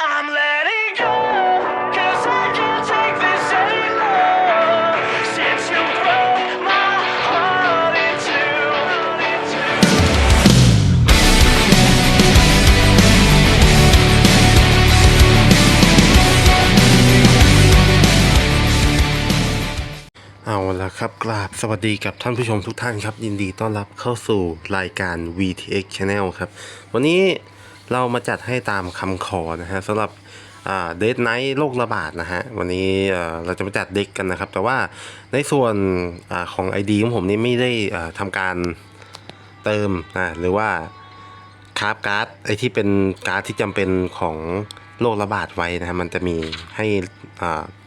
I'm letting go, cause I can't take this anymore. Since you broke my heart in two. เอาละครับกราบสวัสดีกับท่านผู้ชมทุกท่านครับ ยินดีต้อนรับเข้าสู่รายการ VTX Channel ครับ วันนี้ เรามาจัดให้ตามคำขอนะฮะสำหรับเดทไนท์โรคระบาดนะฮะ วันนี้เราจะมาจัดเด็กกันนะครับ แต่ว่าในส่วนอของ ID ของผมนี่ไม่ได้ทำการเติมนะหรือว่าคราฟการ์ดไอที่เป็นการ์ดที่จำเป็นของโรคระบาดไว้นะฮะมันจะมีให้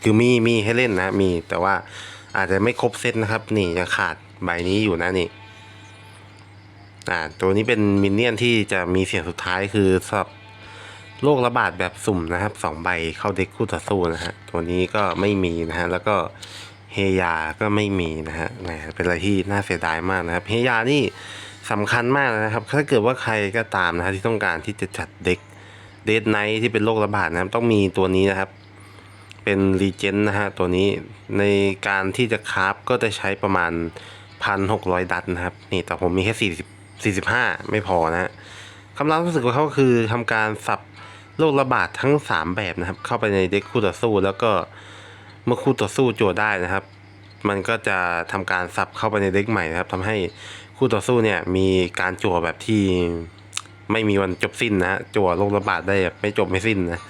คือมีมีให้เล่นนะมีแต่ว่าอาจจะไม่ครบเซตนะครับ นี่ยังขาดใบนี้อยู่นะนี่ อ่าตัวนี้เป็นมินเนี่ยนที่จะมีเสียงสุดท้ายคือสำหรับโรคระบาดแบบสุ่มนะครับสองใบเข้าเด็กคู่ต่อสู้นะฮะตัวนี้ก็ไม่มีนะฮะแล้วก็เฮยาก็ไม่มีนะฮะแหมเป็นอะไรที่น่าเสียดายมากนะครับเฮยานี่สำคัญมากนะครับ ถ้าเกิดว่าใครก็ตามนะฮะที่ต้องการที่จะจัดเด็กเดทไนท์ที่เป็นโรคระบาดนะครับต้องมีตัวนี้นะครับ เป็นรีเจนนะฮะตัวนี้ในการที่จะคราฟก็จะใช้ประมาณพันหกร้อยดัตนะครับ นี่แต่ผมมีแค่สี่ สิบสี่สิบห้าไม่พอนะฮะคำรับรู้สึกของเขาคือทำการสับโรคระบาดทั้งสามแบบนะครับ เข้าไปในเด็กคู่ต่อสู้ แล้วก็เมื่อคู่ต่อสู้โจทย์ได้นะครับ มันก็จะทำการสับเข้าไปในเด็กใหม่นะครับทำให้คู่ต่อสู้เนี่ยมีการจั่วแบบที่ไม่มีวันจบสิ้นนะฮะจั่วโรคระบาดได้แบบไม่จบไม่สิ้นนะ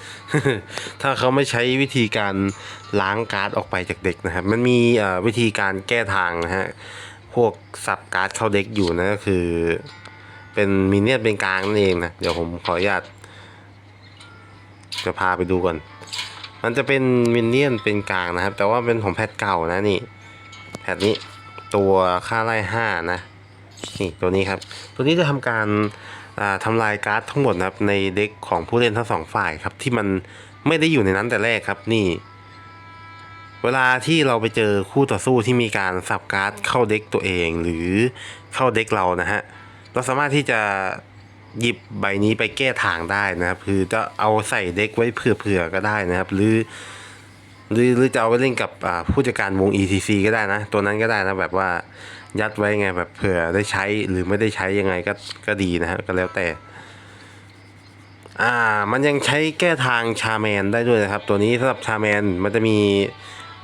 ถ้าเขาไม่ใช้วิธีการล้างการ์ดออกไปจากเด็กนะครับ มันมีเอ่อวิธีการแก้ทางนะฮะ พวกสับการ์ดเข้าเด็กอยู่นะก็คือ เป็นมินเนี่ยนเป็นกลางนั่นเองนะ เดี๋ยวผมขออนุญาตจะพาไปดูก่อน มันจะเป็นมินเนี่ยนเป็นกลางนะครับ แต่ว่าเป็นของแพทเก่านะนี่แพทนี้ตัวค่าไล่ห้านะนี่ตัวนี้ครับ ตัวนี้จะทำการอ่าทำลายการ์ดทั้งหมดนะครับในเด็กของผู้เล่นทั้งสองฝ่ายครับที่มันไม่ได้อยู่ในนั้นแต่แรกครับนี่ เวลาที่เราไปเจอคู่ต่อสู้ที่มีการสับการ์ดเข้าเด็กตัวเองหรือเข้าเด็กเรานะฮะ เราสามารถที่จะหยิบใบนี้ไปแก้ทางได้นะครับ คือจะเอาใส่เด็กไว้เผื่อๆก็ได้นะครับ หรือหรือหรือจะเอาไปเล่นกับผู้จัดการวง ETC ก็ได้นะ ตัวนั้นก็ได้นะแบบว่ายัดไว้ไงแบบเผื่อได้ใช้หรือไม่ได้ใช้ยังไงก็ก็ดีนะฮะก็แล้วแต่ อ่า มันยังใช้แก้ทางชาแมนได้ด้วยนะครับ ตัวนี้สำหรับชาแมนมันจะมี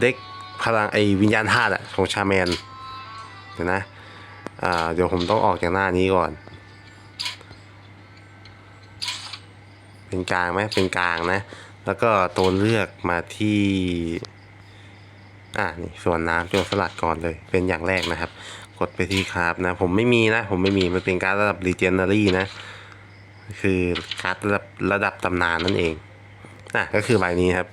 เด็กพลังไอวิญญาณธาตุอะของชาแมนเดี๋ยวนะอ่าเดี๋ยวผมต้องออกจากหน้านี้ก่อน เป็นกลางไหมเป็นกลางนะ แล้วก็ตัวเลือกมาที่อ่านี่ส่วนน้ำจรสลัดก่อนเลย เป็นอย่างแรกนะครับ กดไปที่คราฟนะ ผมไม่มีนะ ผมไม่มี มันเป็นการระดับ legendary นะ คือการ์ดระดับระดับตำนานนั่นเองอะก็คือใบนี้ครับ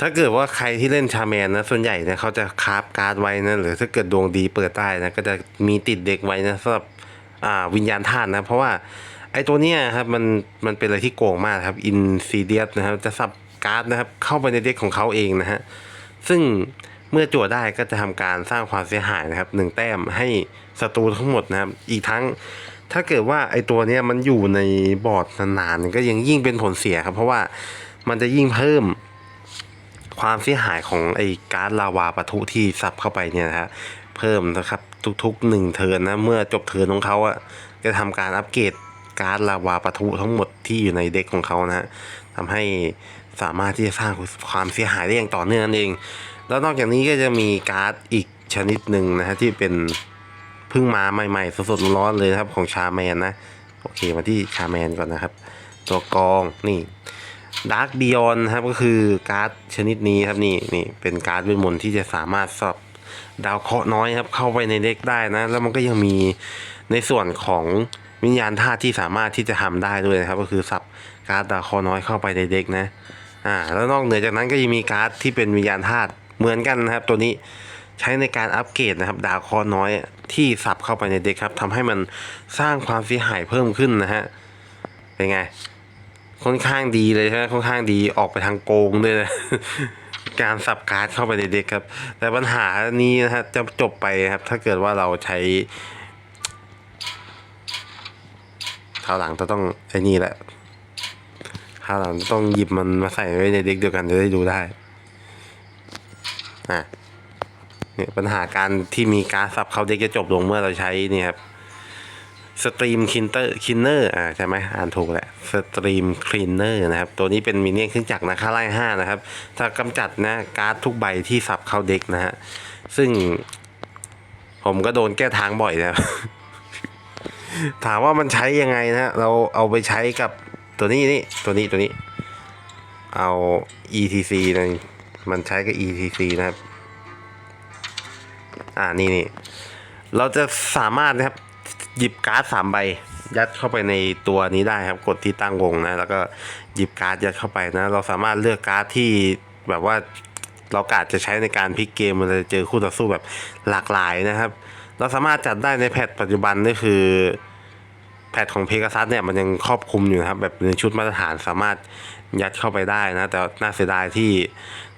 ถ้าเกิดว่าใครที่เล่นชาแมนนะ ส่วนใหญ่เนี่ยเขาจะคาฟการ์ดไว้นะหรือถ้าเกิดดวงดีเปิดได้นะก็จะมีติดเด็กไว้นะสำหรับอ่าวิญญาณธาตุนะ เพราะว่าไอ้ตัวเนี้ยครับมันมันเป็นอะไรที่โกงมากครับอินซีเดียสนะครับจะสับการ์ดนะครับเข้าไปในเด็กของเขาเองนะฮะซึ่งเมื่อจั่วได้ก็จะทำการสร้างความเสียหายนะครับหนึ่งแต้มให้ศัตรูทั้งหมดนะครับ อีกทั้งถ้าเกิดว่าไอตัวเนี้ยมันอยู่ในบอร์ดนานๆก็ยังยิ่งเป็นผลเสียครับ เพราะว่ามันจะยิ่งเพิ่ม ความเสียหายของไอ้การ์ดลาวาปะทุที่ซับเข้าไปเนี่ยนะฮะเพิ่มนะครับทุกๆหนึ่งเทินนะเมื่อจบเทินของเขาอะจะทำการอัปเกรดการ์ดลาวาปะทุทั้งหมดที่อยู่ในเด็กของเขานะฮะทำให้สามารถที่จะสร้างความเสียหายได้อย่างต่อเนื่องนั่นเอง แล้วนอกจากนี้ก็จะมีการ์ดอีกชนิดหนึ่งนะฮะที่เป็นเพิ่งมาใหม่ๆ สดๆร้อนๆเลยครับของชาแมนนะ โอเคมาที่ชาแมนก่อนนะครับ ตัวกองนี่ ดาร์ b บิ o อนครับก็คือการ์ดชนิดนี้ครับนี่นี่เป็นการ์ดเวทมนต์ที่จะสามารถสอบดาวเคราะห์น้อยครับเข้าไปในเด็กได้นะ แล้วมันก็ยังมีในส่วนของวิญญาณธาตุที่สามารถที่จะทำได้ด้วยนะครับ ก็คือสับการ์ดดาวเคราะห์น้อยเข้าไปในเด็กนะอ่าแล้วนอกเหนือจากนั้นก็ยังมีการ์ดที่เป็นวิญญาณธาตุเหมือนกันนะครับ ตัวนี้ใช้ในการอัปเกรดนะครับดาวเคอน้อยที่สับเข้าไปในเด็กครับทำให้มันสร้างความเสียหายเพิ่มขึ้นนะฮะเป็นไง ค่อนข้างดีเลยใช่ไหมค่อนข้างดีออกไปทางโกงด้วยนะการสับการ์ดเข้าไปในเด็กครับ แต่ปัญหานี้นะฮะจะจบไปครับ ถ้าเกิดว่าเราใช้คราวหลังจะต้องไอ้นี่แหละพถ้าเราต้องหยิบมันมาใส่ไว้ในเด็กเดียวกันจะได้ดูได้อะเนี่ยปัญหาการที่มีการสับเข้าเด็กจะจบลงเมื่อเราใช้นี่ครับ สตรีมคินเตอร์คินเนอร์อ่าใช่ไหมอ่านถูกแหละสตรีมคลีนเนอร์นะครับ ตัวนี้เป็นมินเนี่ยนเครื่องจักรนะค่าไล่ห้านะครับ ถ้ากำจัดนะการ์ดทุกใบที่สับเข้าเด็กนะฮะ ซึ่ง ผมก็โดนแก้ทางบ่อยนะถามว่ามันใช้ยังไงนะฮะเราเอาไปใช้กับตัวนี้นี่ตัวนี้ตัวนี้ เอา etc นะมันใช้กับ etc นะครับ อ่านี่นี่เราจะสามารถนะครับ หยิบการ์ดสามใบ ยัดเข้าไปในตัวนี้ได้ครับ กดที่ตั้งวงนะ แล้วก็หยิบการ์ดยัดเข้าไปนะ เราสามารถเลือกการ์ดที่แบบว่าเรากาจะใช้ในการพลิกเกมมันจะเจอคู่ต่อสู้แบบหลากหลายนะครับ เราสามารถจัดได้ในแพทปัจจุบันนี่คือแพทของเพก a ซัสเนี่ยมันยังครอบคลุมอยู่นะครับแบบในชุดมาตรฐานสามารถยัดเข้าไปได้นะ แต่น่าเสียดายที่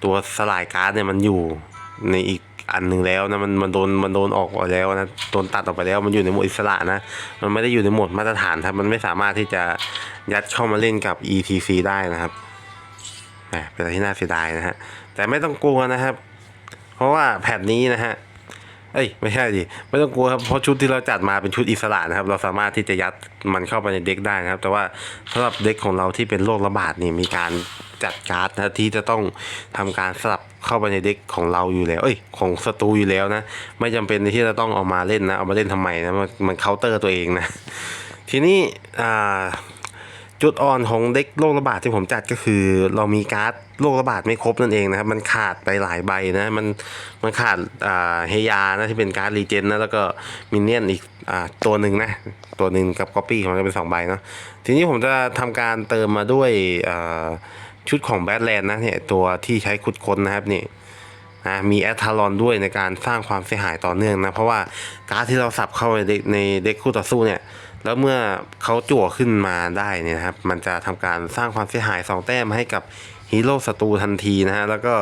ตัวสลายการ์ดเนี่ยมันอยู่ในอีก อันหนึ่งแล้วนะมันมันโดนมันโดนออกไปแล้วนะโดนตัดออกไปแล้วมันอยู่ในหมดอิสระนะมันไม่ได้อยู่ในหมดมาตรฐานครับมันไม่สามารถที่จะยัดเข้ามาเล่นกับ ETC ได้นะครับแหมเป็นอะไรที่น่าเสียดายนะฮะแต่ไม่ต้องกลัวนะครับ เพราะว่าแพทนี้นะฮะเอ้ยไม่ใช่ดิไม่ต้องกลัวครับเพราะชุดที่เราจัดมาเป็นชุดอิสระนะครับ เราสามารถที่จะยัดมันเข้าไปในเด็กได้นะครับ แต่ว่าสำหรับเด็กของเราที่เป็นโรคระบาดนี่มีการ จัดการ์ดนะที่จะต้องทำการสลับเข้าไปในเด็กของเราอยู่แล้ว เอ้ยของศัตรูอยู่แล้วนะ ไม่จำเป็นที่จะต้องเอามาเล่นนะ เอามาเล่นทำไมนะมันมันเคาน์เตอร์ตัวเองนะ ทีนี้อ่าจุดอ่อนของเด็กโรคระบาดที่ผมจัดก็คือ เรามีการ์ดโรคระบาดไม่ครบนั่นเองนะครับ มันขาดไปหลายใบนะ มันมันขาดอ่าเฮยานะที่เป็นการ์ดรีเจนนะแล้วก็มินเนี่ยนอีกอ่าตัวหนึ่งนะ ตัวหนึ่งกับก๊อปปี้ของมันเป็นสองใบเนาะทีนี้ผมจะทำการเติมมาด้วยอ่า ชุดของแบทแลนด์นะเนี่ยตัวที่ใช้ขุดค้นนะครับนี่นะมีแอทารอนด้วยในการสร้างความเสียหายต่อเนื่องนะ เพราะว่าการดที่เราสับเข้าในเด็กในเด็กคู่ต่อสู้เนี่ย แล้วเมื่อเขาจั่วขึ้นมาได้เนี่ยนะครับ มันจะทำการสร้างความเสียหาย 2 แต้มให้กับฮีโร่ศัตรูทันทีนะฮะ แล้วก็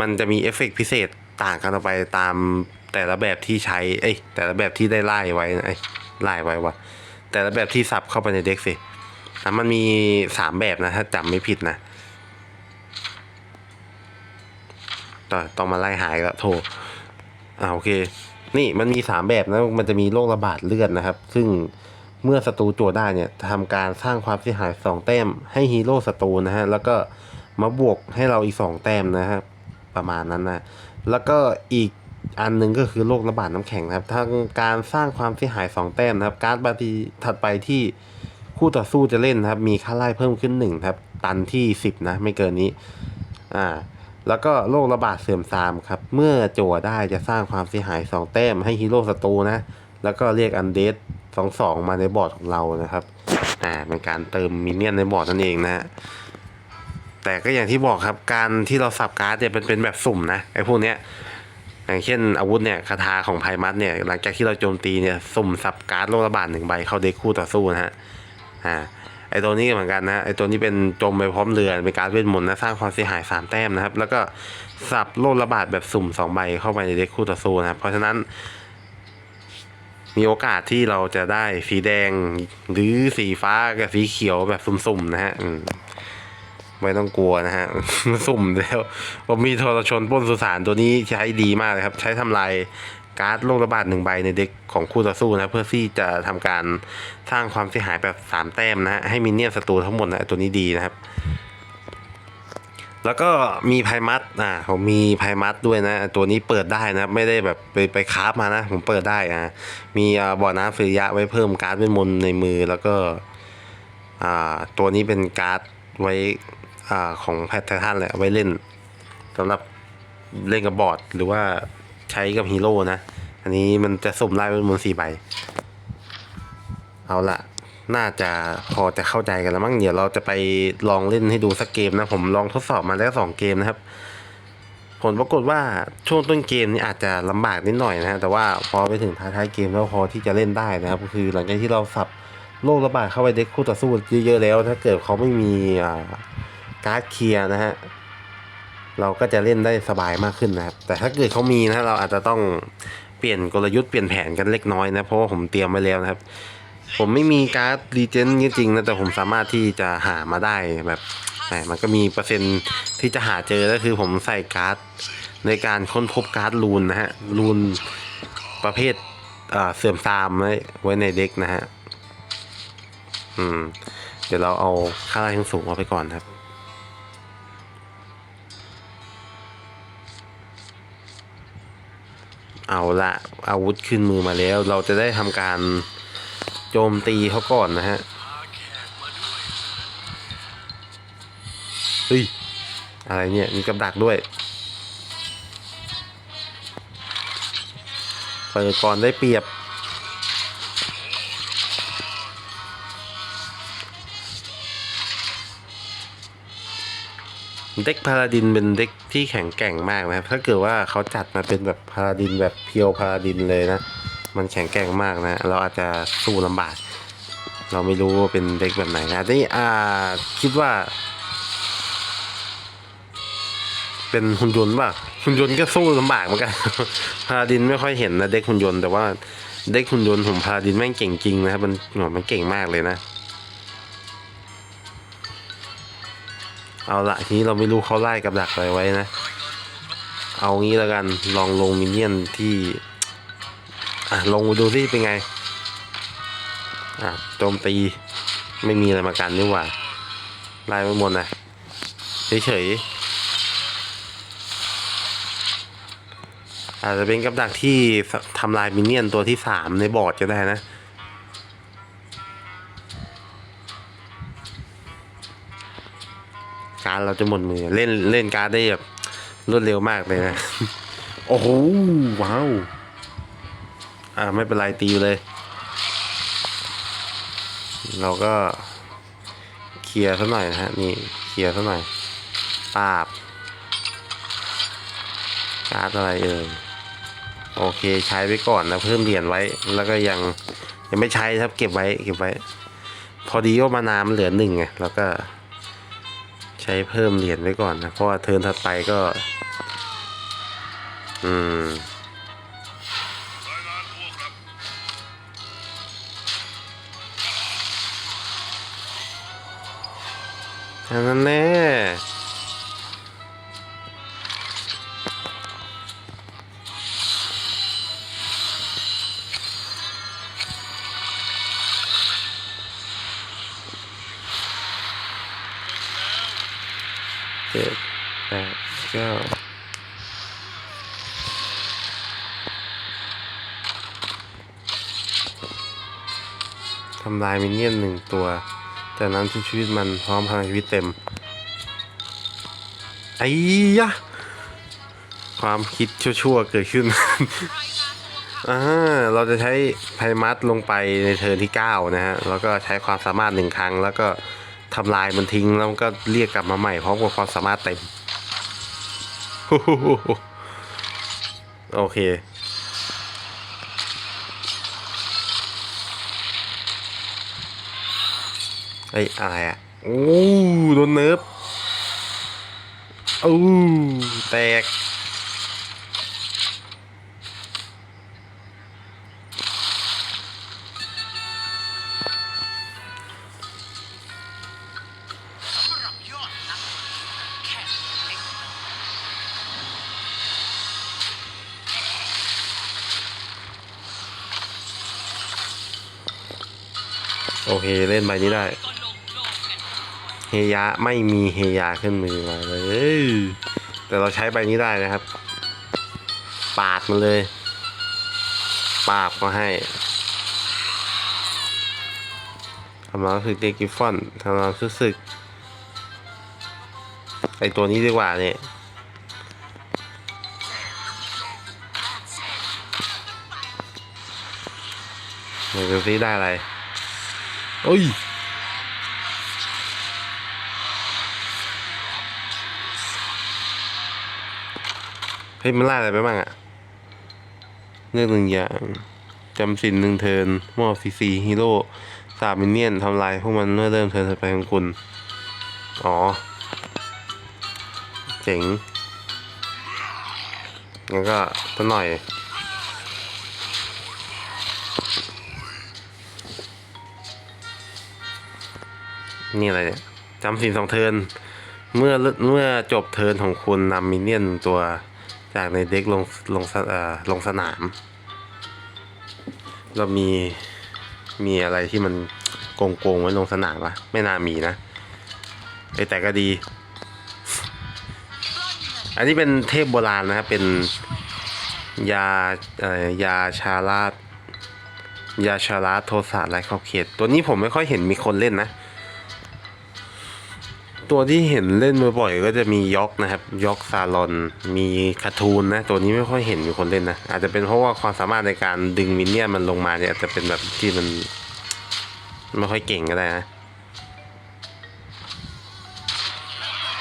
มันจะมีเอฟเฟกต์พิเศษต่างกันออกไปตามแต่ละแบบที่ใช้ เอ้ยแต่ละแบบที่ได้ไล่ไว้นะเอ้ไล่ไว้วะแต่ละแบบที่สับเข้าไปในเด็กสิ มันมีสามแบบนะ ถ้าจำไม่ผิดนะต่อต้องมาไล่หายแล้วโทรอ่าโอเค นี่มันมีสามแบบนะ มันจะมีโรคระบาดเลือดนะครับ ซึ่งเมื่อศัตรูจั่วได้เนี่ยทำการสร้างความเสียหายสองแต้ม ให้ฮีโร่ศัตรูนะฮะ แล้วก็มาบวกให้เราอีกสองแต้มนะครับประมาณนั้นนะแล้วก็อีกอันหนึ่งก็คือโรคระบาดน้ำแข็งนะครับทางการสร้างความเสียหายสองแต้มนะครับ การ์ดบาทีถัดไปที่ คู่ต่อสู้จะเล่นนะครับ มีค่าไล่เพิ่มขึ้นหนึ่งครับ ตันที่สิบนะ ไม่เกินนี้ อ่า แล้วก็โรคระบาดเสื่อมทรามครับ เมื่อโจได้จะสร้างความเสียหาย2แต้มให้ฮีโร่ศัตรูนะ แล้วก็เรียกอันเดสสองสองมาในบอร์ดของเรานะครับ อ่า เป็นการเติมมินเนี่ยนในบอร์ดนั่นเองนะฮะแต่ก็อย่างที่บอกครับ การที่เราสับการ์ดเนี่ยเป็นเป็นแบบสุ่มนะไอ้พวกเนี้ยอย่างเช่นอาวุธเนี่ยคาถาของไพมัสเนี่ยหลังจากที่เราโจมตีเนี่ยสุ่มสับการ์ดโรคระบาดหนึ่งใบเข้าเด็กคู่ต่อสู้นะฮะ อ่าไอตัวนี้ก็เหมือนกันนะไอตัวนี้เป็นจมไปพร้อมเรือเป็นการเวทมนต์นะสร้างความเสียหายสามแต้มนะครับ แล้วก็สับโลดระบาดแบบสุ่มสองใบเข้าไปในเด็กคู่ต่อสู้นะครับเพราะฉะนั้น มีโอกาสที่เราจะได้สีแดงหรือสีฟ้ากับสีเขียวแบบสุ่มๆนะฮะไม่ต้องกลัวนะฮะ สุ่มแล้วผมมีโทรชนป้นสุสานตัวนี้ใช้ดีมากเลยครับ ใช้ทำลาย การ์ดโรคระบาดหนึ่งใบในเด็กของคู่ต่อสู้นะเพื่อที่จะทำการสร้างความเสียหายแบบสามแต้มนะฮะให้มินเนี่ยนศัตรูทั้งหมดนะตัวนี้ดีนะครับ แล้วก็มีไพมัสอ่าผมมีไพมัสด้วยนะ ตัวนี้เปิดได้นะไม่ได้แบบไปไปคาฟมานะ ผมเปิดได้อ่ามีอ่าบ่อน้ำฟิริยะไว้เพิ่มการ์ดเวทมนในมือแล้วก็อ่าตัวนี้เป็นการ์ดไว้อ่าของแพทไททันเลยไว้เล่นสำหรับเล่นกับบอร์ดหรือว่า ใช้กับฮีโร่นะ อันนี้มันจะสุ่มไล่เวทมนต์สี่ใบ เอาละน่าจะพอจะเข้าใจกันแล้วมั้งเดี๋ยวเราจะไปลองเล่นให้ดูสักเกมนะ ผมลองทดสอบมาแล้วสองเกมนะครับ ผลปรากฏว่าช่วงต้นเกมนี่อาจจะลำบากนิดหน่อยนะฮะแต่ว่าพอไปถึงท้ายๆเกมแล้วพอที่จะเล่นได้นะครับก็คือหลังจากที่เราสับโรคระบาดเข้าไปเด็กคู่ต่อสู้เยอะๆแล้ว ถ้าเกิดเขาไม่มีการ์ดเคลียร์นะฮะ เราก็จะเล่นได้สบายมากขึ้นนะครับ แต่ถ้าเกิดเขามีนะเราอาจจะต้องเปลี่ยนกลยุทธ์เปลี่ยนแผนกันเล็กน้อยนะเพราะว่าผมเตรียมไว้แล้วนะครับ ผมไม่มีการ์ดรีเจนจริงๆนะแต่ผมสามารถที่จะหามาได้แบบมันก็มีเปอร์เซ็นต์ที่จะหาเจอก็คือผมใส่การ์ดในการค้นพบการ์ดรูนนะฮะรูนประเภทเเสื่อมทรามไว้ไว้ในเด็กนะฮะอืมเดี๋ยวเราเอาค่าไล่ทั้งสูงเอาไปก่อนครับ เอาละอาวุธขึ้นมือมาแล้ว เราจะได้ทำการโจมตีเขาก่อนนะฮะเฮ้ยอะไรเนี่ยมีกับดักด้วยเปิดก่อนได้เปรียบ เด็กพาราดินเป็นเด็กที่แข็งแกร่งมากนะครับถ้าเกิดว่าเขาจัดมาเป็นแบบพาราดินแบบเพียวพาราดินเลยนะ มันแข็งแกร่งมากนะ เราอาจจะสู้ลำบาก เราไม่รู้ว่าเป็นเด็กแบบไหนนะนี่อ่าคิดว่า เป็นหุ่นยนต์ป่ะหุ่นยนต์ก็สู้ลำบากเหมือนกันพาราดินไม่ค่อยเห็นนะเด็กหุ่นยนต์แต่ว่าเด็กหุ่นยนต์ผมพาราดินแม่งเก่งจริงนะครับมันมันเก่งมากเลยนะ เอาละทีนี้เราไม่รู้เขาไล่กับดักอะไรไว้นะ เอางี้แล้วกันลองลงมินเนี่ยนที่อะลงไปดูที่เป็นไงอะโจมตีไม่มีอะไรมากันนี่หว่าไล่ไปหมดนะเฉยๆอาจจะเป็นกับดักที่ทำลายมินเนี่ยนตัวที่สามในบอร์ดก็ได้นะ การดเราจะหมดมือเล่นเล่นการดได้แบบรวดเร็วมากเลยนะ โอ้โหว้าว อ่าไม่เป็นไรตีเลย เราก็เคลียร์ซะหน่อยนะฮะนี่เคลียร์ซะหน่อยปาบการ์ดอะไรเอ่ยโอเคใช้ไว้ก่อนนะเพิ่มเหรียญไว้ แล้วก็ยังยังไม่ใช้ครับเก็บไว้เก็บไว้ พอดีว่ามานามันเหลือหนึ่งไงแล้วก็ ใช้เพิ่มเหรียญไว้ก่อนนะ เพราะว่าเทิร์นถัดไปก็ อืมอันนั้นแน่ ทำลายมินเนี่ยนหนึ่งตัว จากนั้นชุบชีวิตมันพร้อมพลังชีวิตเต็ม ไอ้ยะ ความคิดชั่วๆ เกิดขึ้น อ่า เราจะใช้ไพมัสลงไปในเทิร์นที่ 9 นะฮะ แล้วก็ใช้ความสามารถหนึ่งครั้ง แล้วก็ทำลายมันทิ้ง แล้วก็เรียกกลับมาใหม่พร้อมกับความสามารถเต็ม โอเค เอ้อะไรอะโอ้โดนเนิร์ฟอู้แตกโอเค เล่นใบนี้ได้ ยะไม่มีเฮยาขึ้นมือมาเลย แต่เราใช้ใบนี้ได้นะครับ ปาดมันเลย ปาบมาให้ทำเราคือเดกิฟอนทำเรารู้สึกไอตัวนี้ดีกว่าเนี่ยเดี๋ยวดูซิได้อะไรโอ้ย ฮ้ยมันไล่อะไรไปบ้างอะเลือกหนึ่งอย่างจำสินหนึ่งเทินมอบซีซีฮีโร่สามมินเนี่ยนทำลายพวกมันเมื่อเริ่มเทินถัดไปของคุณ อ๋อ เจ๋งงั้นก็สักหน่อย นี่อะไรเนี่ยจำสินสองเทินเมื่อเมื่อจบเทินของคุณนำมินเนี่ยนตัว จากในเด็กลงลงสเอ่อลงสนาม เรามีมีอะไรที่มันโกงโกงไว้ลงสนามวะไม่น่ามีนะเอ้ยแต่ก็ดี อันนี้เป็นเทพโบราณนะครับ เป็นยาเอ่อยาชาลาดยาชาลาดโทสะไรขอบเขต ตัวนี้ผมไม่ค่อยเห็นมีคนเล่นนะ ตัวที่เห็นเล่นบ่อยๆก็จะมียอกนะครับยอกซาลอน มีคาทูนนะ ตัวนี้ไม่ค่อยเห็นมีคนเล่นนะ อาจจะเป็นเพราะว่าความสามารถในการดึงมินเนี่ยนมันลงมาเนี่ยอาจจะเป็นแบบที่มันไม่ค่อยเก่งก็ได้นะ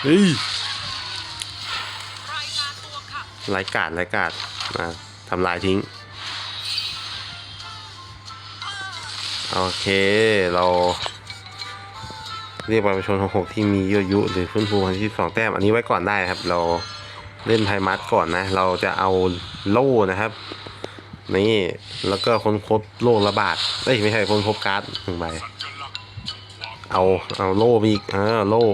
เฮ้ยรายงานตัวค่ะไร้กาดไร้กาดอ่าทำลายทิ้ง โอเคเรา เรียกประชาชนหกที่มียั่วยุหรือฟื้นฟูพันที่สองแต้มอันนี้ไว้ก่อนได้ครับ เราเล่นไพมัสก่อนนะ เราจะเอาโล่นะครับ นี่แล้วก็ค้นพบโล่ระบาดเอ้ยไม่ใช่ค้นพบการ์ดหนึ่งใบเอาเอาโล่มาอีกเออโล่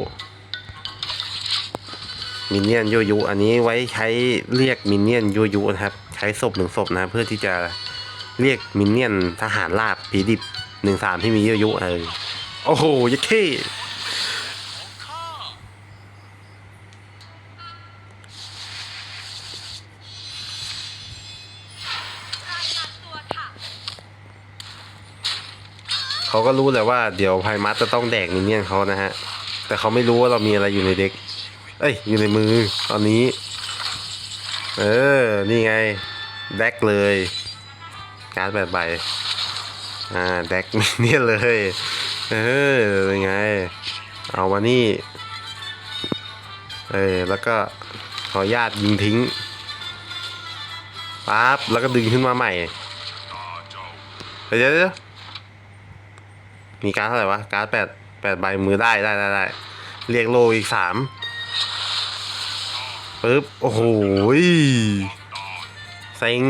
มินเนี่ยนยั่วยุอันนี้ไว้ใช้เรียกมินเนี่ยนยั่วยุนะครับ ใช้ศพหนึ่งศพนะเพื่อที่จะเรียกมินเนี่ยนทหารราบผีดิบหนึ่งสามที่มียั่วยุเออ โอ้โหยัดเข้ข้ารายงานตัวค่เขาก็รู้แหละว่าเดี๋ยวไพมัสจะต้องแดกมินเนี่ยนเขานะฮะ แต่เขาไม่รู้ว่าเรามีอะไรอยู่ในเด็ก เอ้ย อยู่ในมือ ตอนนี้ เออ นี่ไง แดกเลย การ์ดแปดใบ อ่า แดกมินเนี่ยนเลย เออเป็นไง เอามานี่ เออแล้วก็ขอญาตยิงทิ้งปั๊บแล้วก็ดึงขึ้นมาใหม่เดี๋ยวเดี๋ยวเดี๋ยวมีการดเท่าไหร่วะ การดแปดแปดใบมือได้ได้ได้ได้เรียกโลอีกสามปึ๊บ โอ้โหเซ็ง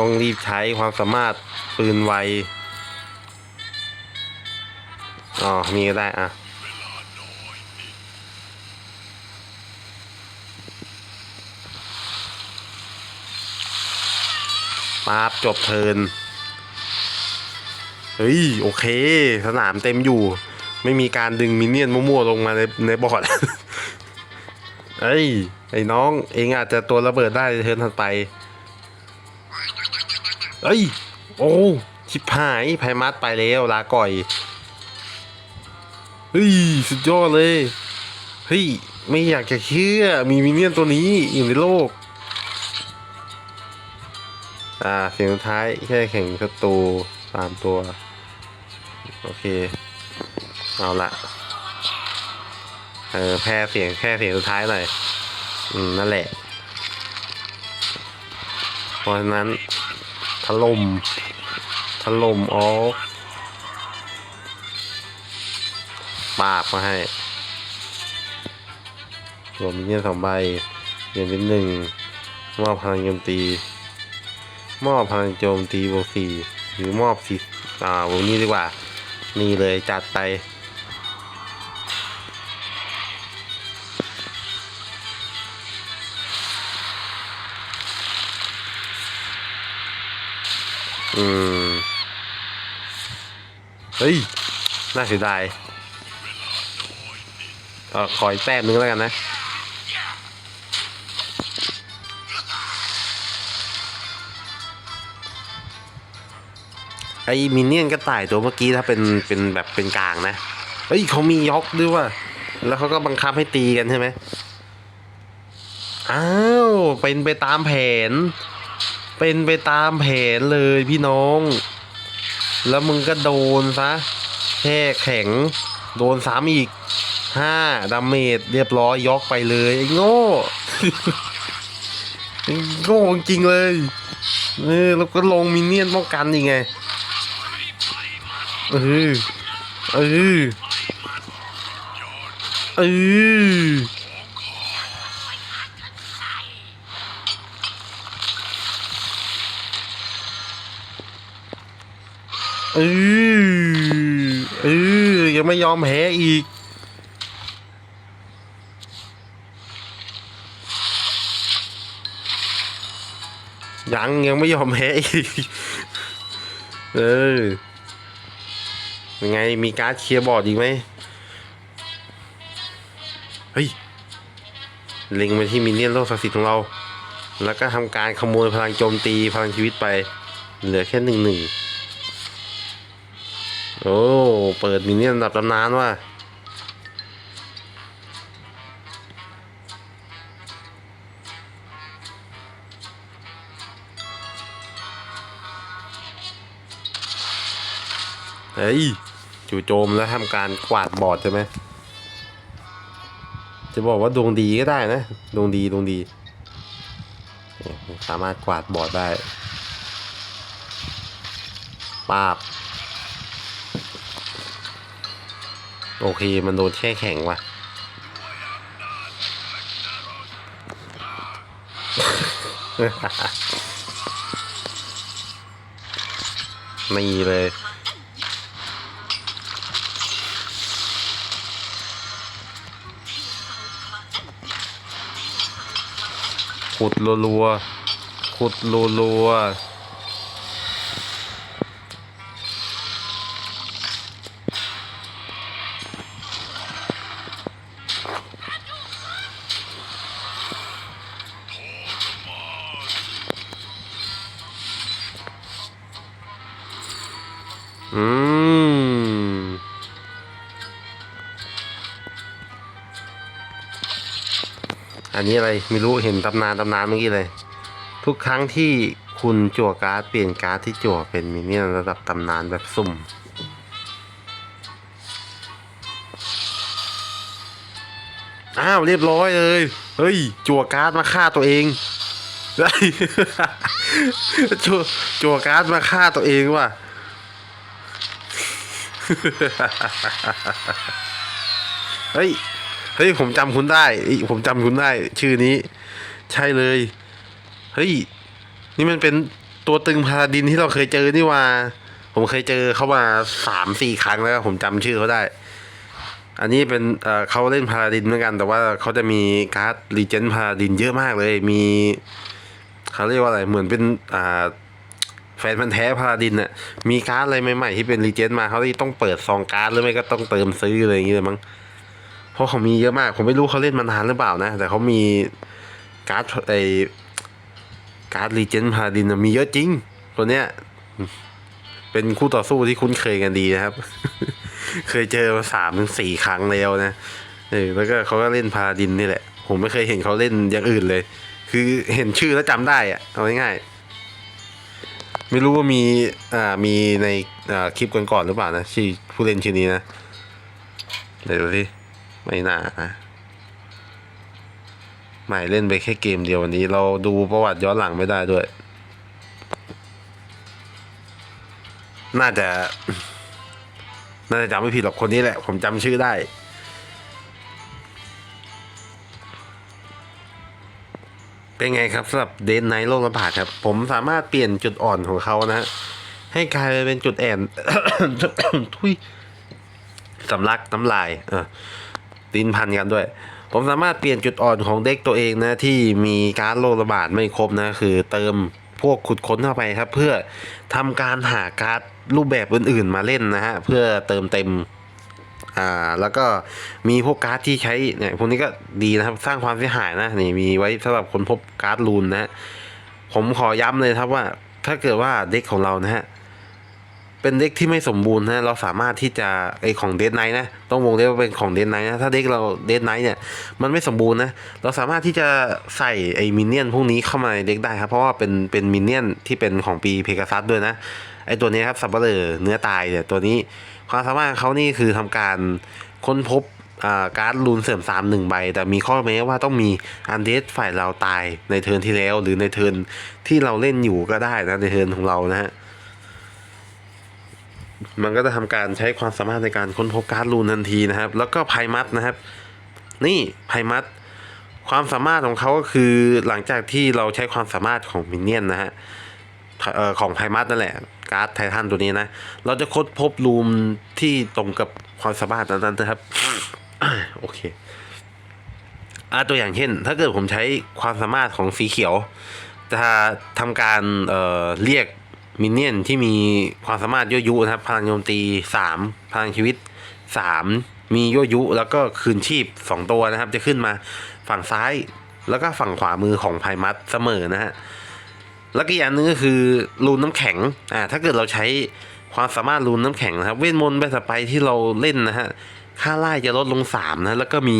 ต้องรีบใช้ความสามารถปืนไว อ๋อมีก็ได้อะปาบจบเทิน เฮ้ย โอเค สนามเต็มอยู่ ไม่มีการดึงมินเนี่ยนมั่วๆลงมาในในบอร์ดเอ้ย ไอ้น้อง เองอาจจะตัวระเบิดได้เทินถัดไป เอ้ย โอ้ชิบหายไพมัสไปแล้วลาก่อยเฮ้ยสุดยอดเลยเฮ้ยไม่อยากจะเชื่อมีมินเนี่ยนตัวนี้อยู่ในโลก อ่าเสียงสุดท้ายแค่แข่งศัตรูสามตัว โอเค เอาละเออแพ้เสียงแค่เสียงสุดท้ายหน่อย อืม นั่นแหละ เพราะฉะนั้น ล่มถล่มออกปาบมาให้รวมมินเนี่ยสองใบเรียนเป็นหนึ่งมอบพลังโจมตี มอบพลังโจมตีบวกสี่หรือมอบสิอ่าวงนี้ดีกว่า นี่เลยจัดไป เฮ้ย น่าเสียดายเออขออีกแต้มนึงแล้วกันนะไอ้มินเนี่ยนกระต่ายตัวเมื่อกี้ถ้าเป็นเป็นแบบเป็นกลางนะ เฮ้ยเขามียอกด้วยว่ะ แล้วเขาก็บังคับให้ตีกันใช่ไหมอ้าว เป็นไปตามแผน เป็นไปตามแผนเลยพี่น้อง แล้วมึงก็โดนซะแค่แข็ง โดนซ้ำอีกห้าดาเมจเรียบร้อยยกไปเลยไอ้โง่ไอ้โง่จริงเลยเออแล้วก็ลงมินเนี่ยนป้องกันยังไงเออเออเออ ออเออยังไม่ยอมแพ้อีก ยังยังไม่ยอมแพ้อีก เออยังไงมีการ์ดเคลียร์บอร์ดอีกไหมเฮ้ยเล็งไปที่มินเนี่ยนโลกศักดิ์สิทธิ์ของเรา แล้วก็ทำการขโมยพลังโจมตีพลังชีวิตไป เหลือแค่หนึ่งหนึ่ง โอ้ เปิดมินเนี่ยนระดับตำนานว่ะเฮ้ยจู่โจมแล้วทำการกวาดบอดใช่ไหม จะบอกว่าดวงดีก็ได้นะดวงดีดวงดี สามารถกวาดบอดได้ปาบ โอเค มันโดนแช่แข็งว่ะนี่เลย ขุดรัวๆ ขุดรัวๆ อะไรไม่รู้เห็นตำนานตำนานเมื่อกี้เลย ทุกครั้งที่คุณจั่วการ์ดเปลี่ยนการ์ดที่จั่วเป็นมินเนี่ยนระดับตำนานแบบสุ่ม อ้าวเรียบร้อยเลย เฮ้ย จั่วการ์ดมาฆ่าตัวเองเฮ้จั่วจั่วการ์ดมาฆ่าตัวเองว่ะเฮ้ย เฮ้ยผมจำคุณได้ผมจำคุณได้ ชื่อนี้ ใช่เลย เฮ้ย นี่มันเป็นตัวตึงพาราดินที่เราเคยเจอนี่ว่า ผมเคยเจอเขามาสามสี่ครั้งแล้ว ผมจำชื่อเขาได้ อันนี้เป็นเเขาเล่นพาราดินเหมือนกัน แต่ว่าเขาจะมีการ์ดรีเจนพาราดินเยอะมากเลย มีเขาเรียกว่าอะไรเหมือนเป็นอ่าแฟนพันธ์แท้พาราดินน่ะมีการ์ดอะไรใหม่ๆที่เป็นรีเจนมาเขาต้องเปิดซองการ์ดหรือไม่ก็ต้องเติมซื้ออะไรอย่างเงี้ยมั้ง เพราะเขามีเยอะมาก ผมไม่รู้เขาเล่นมานานหรือเปล่านะ แต่เขามีการ์ดไอการ์ดรีเจนพาดินมีเยอะจริง ตัวเนี้ย เป็นคู่ต่อสู้ที่คุ้นเคยกันดีนะครับ เคยเจอมาสามถึงสี่ครั้งแล้วนะเออแล้วก็เขาก็เล่นพาดินนี่แหละ ผมไม่เคยเห็นเขาเล่นอย่างอื่นเลย คือเห็นชื่อแล้วจำได้อะเอาง่ายๆไม่รู้ว่ามีอ่ามีในอ่าคลิปก่อนๆหรือเปล่านะชื่อผู้เล่นชื่อนี้นะเดี๋ยวดูสิ ไม่น่านะหม่เล่นไปแค่เกมเดียววันนี้ เราดูประวัติย้อนหลังไม่ได้ด้วย น่าจะ น่าจะจำไม่ผิดหรอกคนนี้แหละ ผมจำชื่อได้ เป็นไงครับสำหรับเดนไนโลกระบาดครับ ผมสามารถเปลี่ยนจุดอ่อนของเขานะฮะให้กลายเป็นจุดแอนทุยสำลักน้ำลาย เออ ลิ้นพันกันด้วย ผมสามารถเปลี่ยนจุดอ่อนของเด็กตัวเองนะที่มีการโรคระบาดไม่ครบนะคือเติมพวกขุดค้นเข้าไปครับ เพื่อทำการหาการ์ดรูปแบบอื่นๆมาเล่นนะฮะเพื่อเติมเต็มอ่าแล้วก็มีพวกการ์ดที่ใช้เนี่ยพวกนี้ก็ดีนะครับสร้างความเสียหายนะนี่มีไว้สำหรับคนพบการ์ดรูนนะฮะผมขอย้ำเลยครับว่า ถ้าเกิดว่าเด็กของเรานะฮะ เป็นเด็กที่ไม่สมบูรณ์นะเราสามารถที่จะไอของเดนไนนะต้องวงเล็บว่าเป็นของเดนไนนะถ้าเด็กเราเดนไนเนี่ยมันไม่สมบูรณ์นะเราสามารถที่จะใส่ไอมินเนี่ยนพวกนี้เข้ามาในเด็กได้ครับเพราะว่าเป็นเป็นมินเนี่ยนที่เป็นของปีเพกาซัสด้วยนะไอตัวนี้ครับสับเปลือเนื้อตายเนี่ยตัวนี้ความสามารถของเขานี่คือทำการค้นพบการ์ดรูนเสริมสามหนึ่งใบ แต่มีข้อแม้ว่าต้องมีอันเดสฝ่ายเราตายในเทิร์นที่แล้ว หรือในเทิร์นที่เราเล่นอยู่ก็ได้นะในเทิร์นของเรานะฮะ มันก็จะทำการใช้ความสามารถในการค้นพบการ์ดรูนทันทีนะครับ แล้วก็ไพมัสนะครับ นี่ไพมัสความสามารถของเขาก็คือหลังจากที่เราใช้ความสามารถของมินเนี่ยนนะฮะของไพมัสนั่นแหละ การ์ดไททันตัวนี้นะ เราจะค้นพบรูมที่ตรงกับความสามารถนั้นนะครับโอเคอ่าตัวอย่างเช่น ถ้าเกิดผมใช้ความสามารถของสีเขียว จะทำการเเรียก มินเนี่ยนที่มีความสามารถยั่วยุนะครับพลังโจมตีสามพลังชีวิตสามมียั่วยุแล้วก็คืนชีพสองตัวนะครับ จะขึ้นมาฝั่งซ้ายแล้วก็ฝั่งขวามือของไพมัสเสมอนะฮะแล้วก็อีกอันนึงก็คือรูนน้ำแข็งอ่าถ้าเกิดเราใช้ความสามารถรูนน้ำแข็งนะครับ เวทมนต์แบบสไปที่เราเล่นนะฮะค่าไล่จะลดลงสามนะแล้วก็มี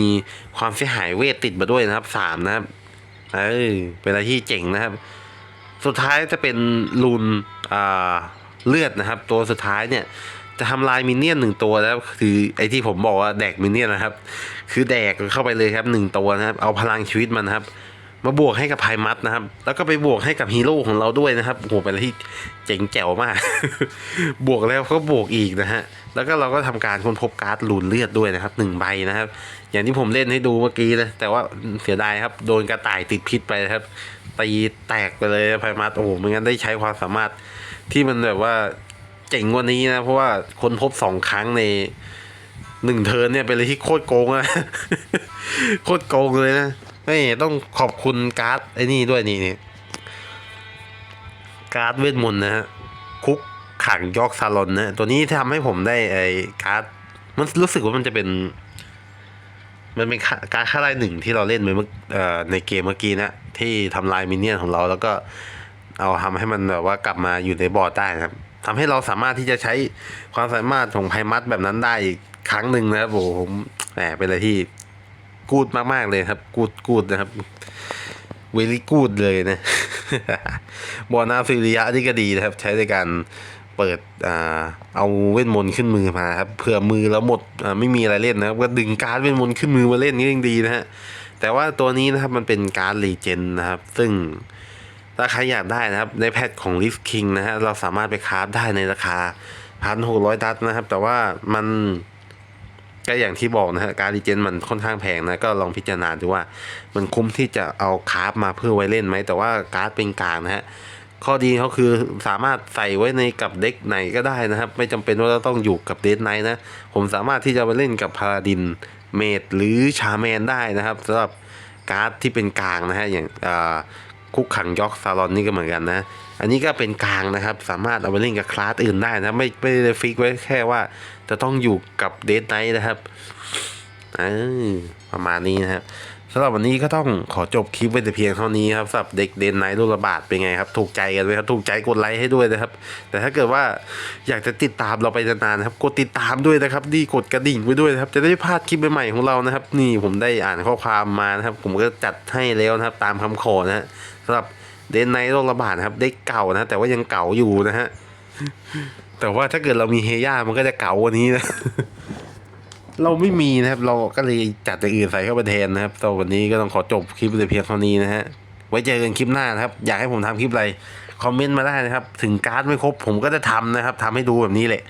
ความเสียหายเวทติดมาด้วยนะครับสามนะครับเออเป็นอะไรที่เจ๋งนะครับ สุดท้ายจะเป็นรูนเลือดนะครับ ตัวสุดท้ายเนี่ยจะทำลายมินเนี่ยนหนึ่งตัวแล้วคือไอที่ผมบอกว่าแดกมินเนี่ยนนะครับ คือแดกเข้าไปเลยครับหนึ่งตัวนะครับ เอาพลังชีวิตมันนะครับ มาบวกให้กับไพมัสนะครับ แล้วก็ไปบวกให้กับฮีโร่ของเราด้วยนะครับโหเป็นอะไรที่เจ๋งแจ๋วมาก บวกแล้วก็บวกอีกนะฮะแล้วก็เราก็ทำการค้นพบการ์ดลูนเลือดด้วยนะครับหนึ่งใบนะครับ อย่างที่ผมเล่นให้ดูเมื่อกี้นะแต่ว่าเสียดายครับ โดนกระต่ายติดพิษไปนะครับ ตีแตกไปเลยไพมัสโอ้โหไม่งั้นได้ใช้ความสามารถที่มันแบบว่าเจ๋งกว่านี้นะ เพราะว่าคนพบสองครั้งในหนึ่งเทิร์นเนี่ยเป็นอะไรที่โคตรโกงอะโคตรโกงเลยนะนี่ต้องขอบคุณการ์ดไอ้นี่ด้วยนี่นี่การ์ดเวทมนต์นะฮะคุกขังยอกซาลอนนะตัวนี้ทำให้ผมได้ไอ้การ์ดมันรู้สึกว่ามันจะเป็น มันเป็นการดค่าไล่หนึ่งที่เราเล่นไปเมื่อในเกมเมื่อกี้นะที่ทำลายมินเนี่ยนของเราแล้วก็เอาทำให้มันแบบว่ากลับมาอยู่ในบอร์ดได้นะครับทำให้เราสามารถที่จะใช้ความสามารถของไพมัสแบบนั้นได้อีกครั้งหนึ่งนะครับโอ้ผมแหมเป็นอะไรที่กูดมากๆเลยครับ กูดกูดนะครับเวลี่กูดเลยนะ บอนาฟิริยะนี่ก็ดีนะครับ ใช้ในการเปิดอ่าเอาเวทมนต์ขึ้นมือมาครับเผื่อมือแล้วหมดอ่าไม่มีอะไรเล่นนะครับ ก็ดึงการ์ดเวทมนต์ขึ้นมือมาเล่นนี่ยังดีนะฮะ แต่ว่าตัวนี้นะครับมันเป็นการ์ดรีเจนนะครับ ซึ่งถ้าใครอยากได้นะครับ ในแพทของลิฟคิงนะฮะเราสามารถไปคราฟได้ในราคาพันหกร้อยดัตนะครับ แต่ว่ามันก็อย่างที่บอกนะฮะการดีเจนมันค่อนข้างแพงนะก็ลองพิจารณาดูว่า มันคุ้มที่จะเอาคราฟมาเพื่อไว้เล่นไหมแต่ว่าการ์ดเป็นกลางนะฮะข้อดีเขาคือสามารถใส่ไว้ในกับเด็กไหนก็ได้นะครับ ไม่จำเป็นว่าจะต้องอยู่กับเดนไนท์นะ ผมสามารถที่จะไปเล่นกับพาราดิน เมดหรือชาแมนได้นะครับสำหรับการ์ดที่เป็นกลางนะฮะอย่างคุกขังยอกซาลอนนี่ก็เหมือนกันนะ อันนี้ก็เป็นกลางนะครับ สามารถเอาไปเล่นกับคลาสอื่นได้นะ ไม่ไม่ได้ฟิกไว้แค่ว่าจะต้องอยู่กับเดทไนท์นะครับประมาณนี้นะครับ สำหรับวันนี้ก็ต้องขอจบคลิปไว้แต่เพียงเท่านี้ครับสำหรับเด็กเดนไนท์ลูกระบาดเป็นไงครับ ถูกใจกันไหมครับ ถูกใจกดไลค์ให้ด้วยนะครับ แต่ถ้าเกิดว่าอยากจะติดตามเราไปนานๆครับ กดติดตามด้วยนะครับดีกดกระดิ่งไว้ด้วยนะครับ จะได้ไม่พลาดคลิปใหม่ๆของเรานะครับ นี่ผมได้อ่านข้อความมานะครับ ผมก็จัดให้แล้วนะครับ ตามคำขอนะฮะสำหรับเดนไนท์โรคระบาดนะครับเด็กเก่านะแต่ว่ายังเก่าอยู่นะฮะแต่ว่าถ้าเกิดเรามีเฮย่ามันก็จะเก่ากว่านี้นะ เราไม่มีนะครับ เราก็เลยจัดอย่างอื่นใส่เข้าไปแทนนะครับตอนวันนี้ก็ต้องขอจบคลิปแต่เพียงเท่านี้นะฮะ ไว้เจอกันคลิปหน้านะครับ อยากให้ผมทำคลิปอะไร คอมเมนต์มาได้นะครับ ถึงการ์ดไม่ครบผมก็จะทำนะครับทำให้ดูแบบนี้แหละ